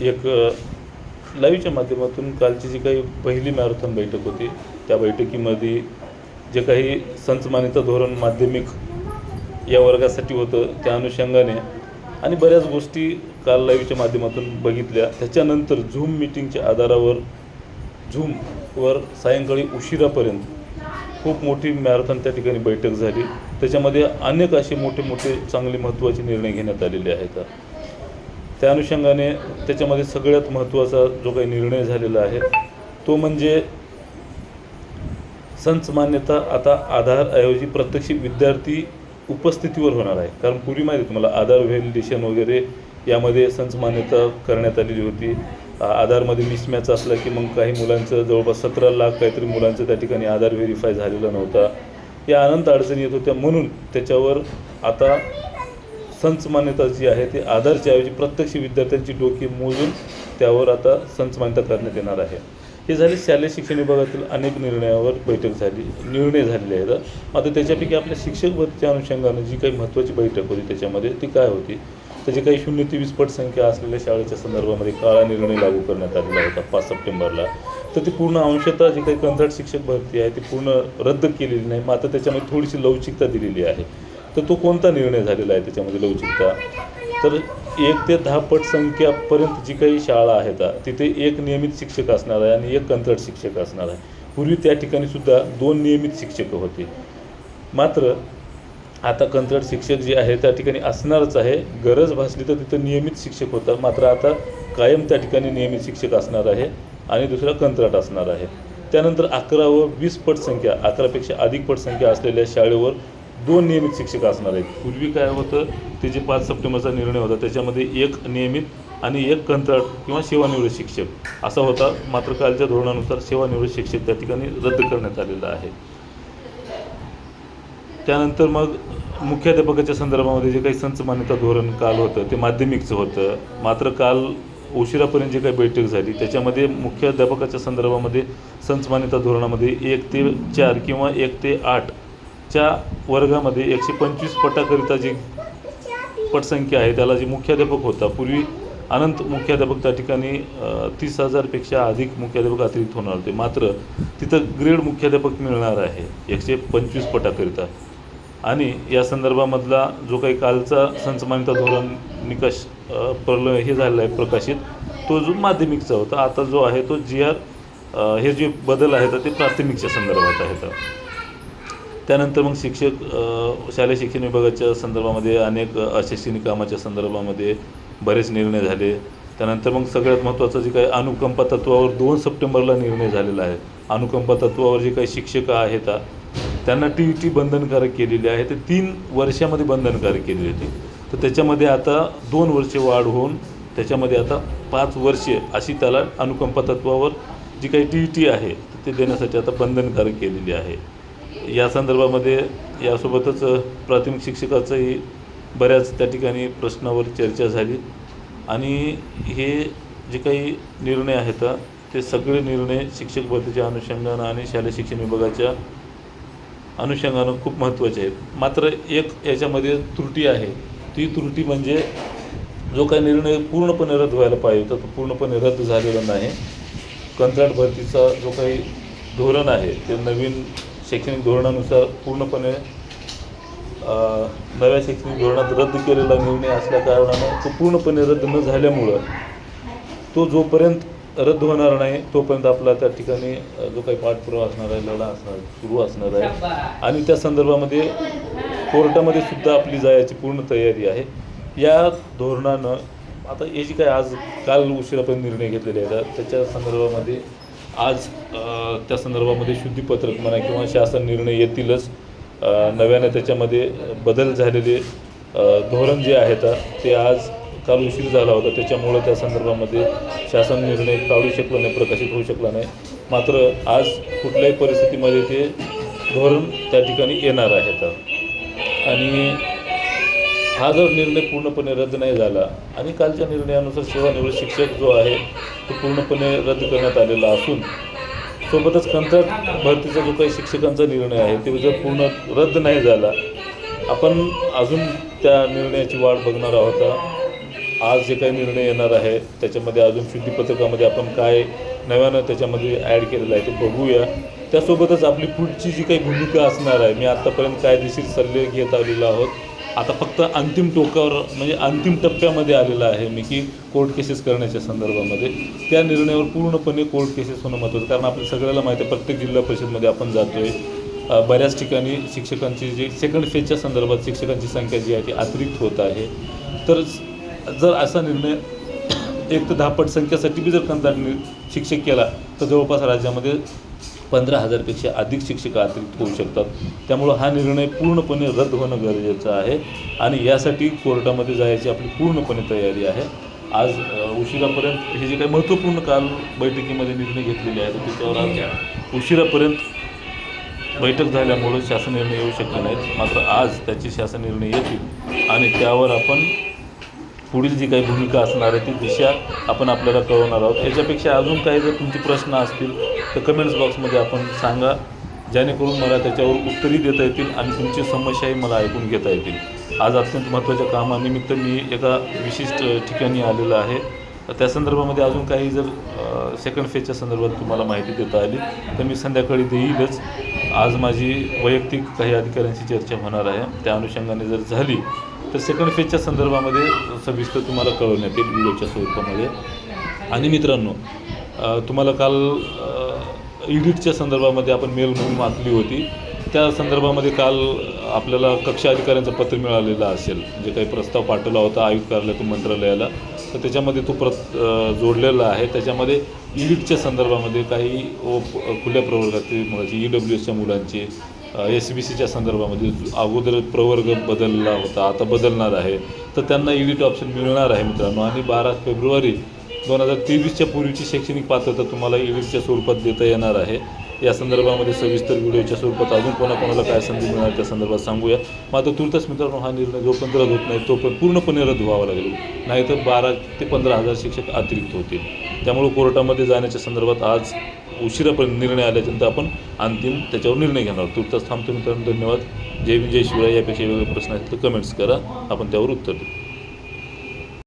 एक लाईव्हच्या माध्यमातून कालची जी काही पहिली मॅरेथॉन बैठक होती त्या बैठकीमध्ये जे काही संचमानीचं धोरण माध्यमिक या वर्गासाठी होतं त्या अनुषंगाने आणि बऱ्याच गोष्टी काल लाईव्हच्या माध्यमातून बघितल्या. त्याच्यानंतर झूम मिटिंगच्या आधारावर झूमवर सायंकाळी उशिरापर्यंत खूप मोठी मॅरेथॉन त्या ठिकाणी बैठक झाली. त्याच्यामध्ये अनेक असे मोठे मोठे चांगले महत्त्वाचे निर्णय घेण्यात आलेले आहेत. त्या अनुषंगाने त्याच्यामध्ये सगळ्यात महत्त्वाचा जो काही निर्णय झालेला आहे तो म्हणजे संच मान्यता आता आधारऐवजी प्रत्यक्ष विद्यार्थी उपस्थितीवर होणार आहे. कारण पूर्वी माहिती तुम्हाला आधार व्हॅलिडेशन वगैरे यामध्ये संच मान्यता करण्यात आलेली होती. आधारमध्ये मिसमॅच असला की मग काही मुलांचं जवळपास सतरा लाख काहीतरी मुलांचं त्या ठिकाणी आधार व्हेरीफाय झालेला नव्हता. या अनंत अडचणी येत होत्या म्हणून त्याच्यावर आता संच मान्यता जी आहे ती आधारच्या ऐवजी प्रत्यक्ष विद्यार्थ्यांची डोकी मोजून त्यावर आता संच मान्यता करण्यात येणार आहे. हे झाले शालेय शिक्षण विभागातील अनेक निर्णयावर बैठक झाली निर्णय झालेले आहेत. आता त्याच्यापैकी आपल्या शिक्षक भरतीच्या अनुषंगानं जी काही महत्त्वाची बैठक होती त्याच्यामध्ये ती काय होती? त्याची काही शून्य ते वीस पट संख्या असलेल्या शाळेच्या संदर्भामध्ये काळा निर्णय लागू करण्यात आलेला होता पाच सप्टेंबरला. तर ती पूर्ण अंशतः जी काही कंत्राट शिक्षक भरती आहे ती पूर्ण रद्द केलेली नाही. मग आता त्याच्यामध्ये थोडीशी लवचिकता दिलेली आहे. तर तो कोणता निर्णय झालेला आहे त्याच्यामध्ये लवचिकता? तर एक ते दहा पट संख्यापर्यंत जी काही शाळा आहेत तिथे एक नियमित शिक्षक असणार आहे आणि एक कंत्राट शिक्षक असणार आहे. पूर्वी त्या ठिकाणी सुद्धा दोन नियमित शिक्षक होते. मात्र आता कंत्राट शिक्षक जे आहे त्या ठिकाणी असणारच आहे. गरज भासली तर तिथं नियमित शिक्षक होता मात्र आता कायम त्या ठिकाणी नियमित शिक्षक असणार आहे आणि दुसरा कंत्राट असणार आहे. त्यानंतर अकरा व वीस पट संख्या अकरापेक्षा अधिक पट संख्या असलेल्या शाळेवर दोन नियमित शिक्षक असणार आहेत. पूर्वी काय होतं ते जे पाच सप्टेंबरचा निर्णय होता त्याच्यामध्ये एक नियमित आणि एक कंत्राट किंवा सेवानिवृत्त शिक्षक असा होता. मात्र कालच्या धोरणानुसार सेवानिवृत्त शिक्षक त्या ठिकाणी रद्द करण्यात आलेला आहे. त्यानंतर मग मुख्याध्यापकाच्या संदर्भामध्ये जे काही संच मान्यता धोरण काल होतं ते माध्यमिकचं होतं. मात्र काल उशिरापर्यंत जी काही बैठक झाली त्याच्यामध्ये मुख्याध्यापकाच्या संदर्भामध्ये संच मान्यता धोरणामध्ये एक ते चार किंवा एक ते आठ च्या वर्गामध्ये एकशे पंचवीस पटाकरिता जी पटसंख्या आहे त्याला जे मुख्याध्यापक होता पूर्वी अनंत मुख्याध्यापक त्या ठिकाणी तीस हजारपेक्षा अधिक मुख्याध्यापक अतिरिक्त होणार होते. मात्र तिथं ग्रेड मुख्याध्यापक मिळणार आहे एकशे पंचवीस पटाकरिता. आणि या संदर्भामधला जो काही कालचा संचमान्यता धोरण निकष प्रल हे झालेला आहे प्रकाशित तो जो माध्यमिकचा होता आता जो आहे तो जी आर हे जे बदल आहेत ते प्राथमिकच्या संदर्भात आहेत. त्यानंतर मग शिक्षक शालेय शिक्षण विभागाच्या संदर्भामध्ये अनेक अशैक्षणिक कामाच्या संदर्भामध्ये बरेच निर्णय झाले. त्यानंतर मग सगळ्यात महत्त्वाचं जे काही अनुकंपा तत्वावर दोन सप्टेंबरला निर्णय झालेला आहे. अनुकंपा तत्वावर जे काही शिक्षक आहेत त्यांना टी ई टी बंधनकारक केलेली आहे. ते तीन वर्षामध्ये बंधनकारक केलेली होती. तर त्याच्यामध्ये आता दोन वर्षे वाढ होऊन त्याच्यामध्ये आता पाच वर्षे अशी त्याला अनुकंपा तत्वावर जी काही टी ई टी आहे ते देण्यासाठी आता बंधनकारक केलेली आहे. या संदर्भामध्ये यासोबतच प्राथमिक शिक्षकाचंही बऱ्याच त्या ठिकाणी प्रश्नावर चर्चा झाली. आणि हे जे काही निर्णय आहेत ते सगळे निर्णय शिक्षक भरतीच्या अनुषंगानं आणि शालेय शिक्षण विभागाच्या अनुषंगानं खूप महत्त्वाचे आहेत. मात्र एक याच्यामध्ये त्रुटी आहे. ती त्रुटी म्हणजे जो काही निर्णय पूर्णपणे रद्द व्हायला पाहिजे होता तो पूर्णपणे रद्द झालेला नाही. कंत्राट भरतीचा जो काही धोरण आहे ते नवीन शैक्षणिक धोरणानुसार पूर्णपणे नव्या शैक्षणिक धोरणात रद्द केलेला निर्णय असल्या कारणानं तो पूर्णपणे रद्द न झाल्यामुळं तो जोपर्यंत रद्द होणार नाही तोपर्यंत आपला त्या ठिकाणी जो काही पाठपुरावा असणार आहे लढा असणार सुरू असणार आहे. आणि त्या संदर्भामध्ये कोर्टामध्ये सुद्धा आपली जायची पूर्ण तयारी आहे. या धोरणानं आता हे जी आज काल उशिरापर्यंत निर्णय घेतलेले आहेत त्याच्या संदर्भामध्ये आज त्या संदर्भामध्ये शुद्धीपत्रक म्हणा किंवा शासन निर्णय येतीलच. नव्याने त्याच्यामध्ये बदल झालेले धोरण जे आहेत ते आज काल उशीर झाला होता. त्याच्यामुळं त्या संदर्भामध्ये शासन निर्णय काढू शकला नाही प्रकाशित होऊ शकला नाही. मात्र आज कुठल्याही परिस्थितीमध्ये ते धोरण त्या ठिकाणी येणार आहेत आणि हा जर निर्णय पूर्णपणे रद्द नाही झाला आणि कालच्या निर्णयानुसार सेवानिवृत्त शिक्षक जो आहे तो पूर्णपणे रद्द करण्यात आलेला असून सोबतच कंत्राट भरतीचा जो काही शिक्षकांचा निर्णय आहे ते जर पूर्ण रद्द नाही झाला आपण अजून त्या निर्णयाची वाट बघणार आहोत. आज जे काही निर्णय येणार आहे त्याच्यामध्ये अजून शुद्धीपत्रकामध्ये आपण काय नव्यानं त्याच्यामध्ये ॲड केलेलं आहे ते बघूया. त्यासोबतच आपली पुढची जी काही भूमिका असणार आहे मी आत्तापर्यंत कायदेशीर सल्ले घेत आलेलो आहोत. आता फक्त अंतिम टोकावर म्हणजे अंतिम टप्प्यामध्ये आलेलं आहे मी की कोर्ट केसेस करण्याच्या संदर्भामध्ये. त्या निर्णयावर पूर्णपणे कोर्ट केसेस होणं महत्त्वाचं कारण आपल्या सगळ्याला माहिती आहे प्रत्येक जिल्हा परिषदमध्ये आपण जातो आहे बऱ्याच ठिकाणी शिक्षकांची जी सेकंड फेजच्या संदर्भात शिक्षकांची संख्या जी आहे ती अतिरिक्त होत आहे. तर जर असा निर्णय एक तर दहापट संख्यासाठी संख्येसाठी बी जर कंत्राटनी शिक्षक केला तर जवळपास राज्यामध्ये पंधरा हजारपेक्षा अधिक शिक्षक अतिरिक्त होऊ शकतात. त्यामुळं हा निर्णय पूर्णपणे रद्द होणं गरजेचं आहे. आणि यासाठी कोर्टामध्ये जायची आपली पूर्णपणे तयारी आहे. आज उशिरापर्यंत हे जे काही महत्त्वपूर्ण काल बैठकीमध्ये निर्णय घेतलेले आहेत त्याच्यावर आज उशिरापर्यंत बैठक झाल्यामुळं शासन निर्णय येऊ शकले नाहीत. मात्र आज त्याचे शासन निर्णय येतील आणि त्यावर आपण पुढील जी काही भूमिका असणार आहे ती दिशा आपण आपल्याला कळवणार आहोत. याच्यापेक्षा अजून काही जर तुमचे प्रश्न असतील तर कमेंट्स बॉक्समध्ये आपण सांगा. जेणेकरून मला त्याच्यावर उत्तरही देता येतील आणि तुमची समस्याही मला ऐकून घेता येतील. आज अत्यंत महत्त्वाच्या कामानिमित्त मी एका विशिष्ट ठिकाणी आलेलो आहे. त्या संदर्भामध्ये अजून काही जर सेकंड फेजच्या संदर्भात तुम्हाला माहिती देता आली तर मी संध्याकाळी देईलच. आज माझी वैयक्तिक काही अधिकाऱ्यांशी चर्चा होणार आहे. त्या अनुषंगाने जर झाली तर सेकंड फेजच्या संदर्भामध्ये सविस्तर तुम्हाला कळवण्यात येईल व्हिडिओच्या स्वरूपामध्ये. आणि मित्रांनो तुम्हाला काल इडिटच्या संदर्भामध्ये आपण मेल म्हणून आखली होती. त्या संदर्भामध्ये काल आपल्याला कक्षा अधिकाऱ्यांचं पत्र मिळालेलं असेल. जे काही प्रस्ताव पाठवला होता आयुक्त कार्यालयातून मंत्रालयाला. तर त्याच्यामध्ये तो प्रत जोडलेला आहे. त्याच्यामध्ये इडिटच्या संदर्भामध्ये काही ओ खुल्या प्रवर्गातील मुलाची ई डब्ल्यू एसच्या मुलांची एस बी सीच्या संदर्भामध्ये अगोदर प्रवर्ग बदलला होता आता बदलणार आहे. तर त्यांना इडिट ऑप्शन मिळणार आहे मित्रांनो. आणि बारा फेब्रुवारी दोन हजार तेवीसच्या पूर्वीची शैक्षणिक पात्रता तुम्हाला इडिटच्या स्वरूपात देता येणार आहे. या संदर्भामध्ये सविस्तर व्हिडिओच्या स्वरूपात अजून कोणाकोणाला काय संधी मिळणार त्या संदर्भात सांगूया. मात्र तुर्तच मित्रांनो हा निर्णय जोपर्यंत रद्द होत नाही तोपर्यंत पूर्णपणे रद्द व्हावा लागेल. नाहीतर बारा ते पंधरा हजार शिक्षक अतिरिक्त होतील. त्यामुळे कोर्टामध्ये जाण्याच्या संदर्भात आज उशिरापर्यंत निर्णय आल्याच्यानंतर आपण अंतिम त्याच्यावर निर्णय घेणार तुर्तास थांबतो मित्रांनो धन्यवाद. जय विजय जय शिवराय यापेक्षा वेगळे प्रश्न आहेत तर कमेंट्स करा. आपण त्यावर उत्तर देऊ.